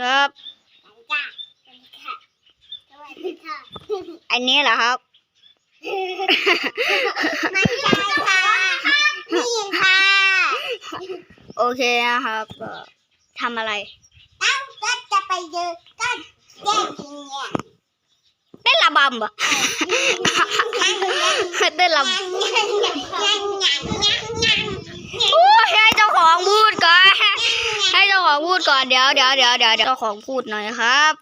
ครับจ้าสวัสดีค่ะสวัสดีค่ะอันนี้เหรอครับไม่ใช่ค่ะนี่ค่ะ โอเคนะครับก็ทำอะไรตั้งก็จะไปเจอก็แย่จริงเนี่ยเต้นระบำเหรอเต้นระบยังยังยังยังยังยัง โอ้ยให้เจ้าของพูดก่อน ให้เจ้าของพูด ก่อนเดี๋ยวเดี๋ยวเดี๋ยวเดี๋ยวเจ้าของพูดหน่อยครับ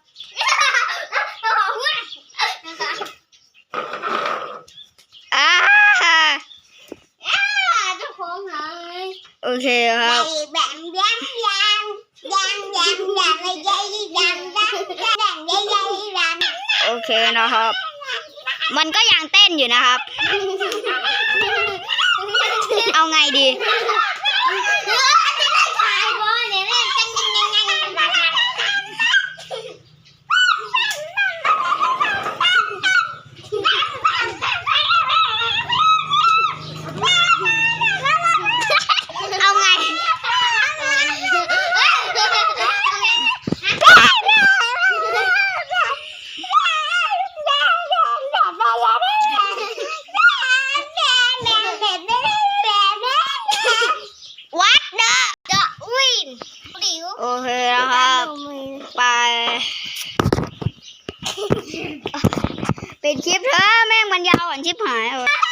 อ่าเจ้าของหายโอเคคใหรัญ่บแบบยังยังยังยังยังไม่ใหญ่ยังยังยังใหญ่ใหญ่ยังโอเคนะครับ มันก็ยังเต้นอยู่นะครับ เอาไงดี เอาไง วัดเดอะ จะวิ่งดิว โอเคนะครับ ไป เป็นคลิปเธอแม่งมันยาวอ่อนชิบหายเออ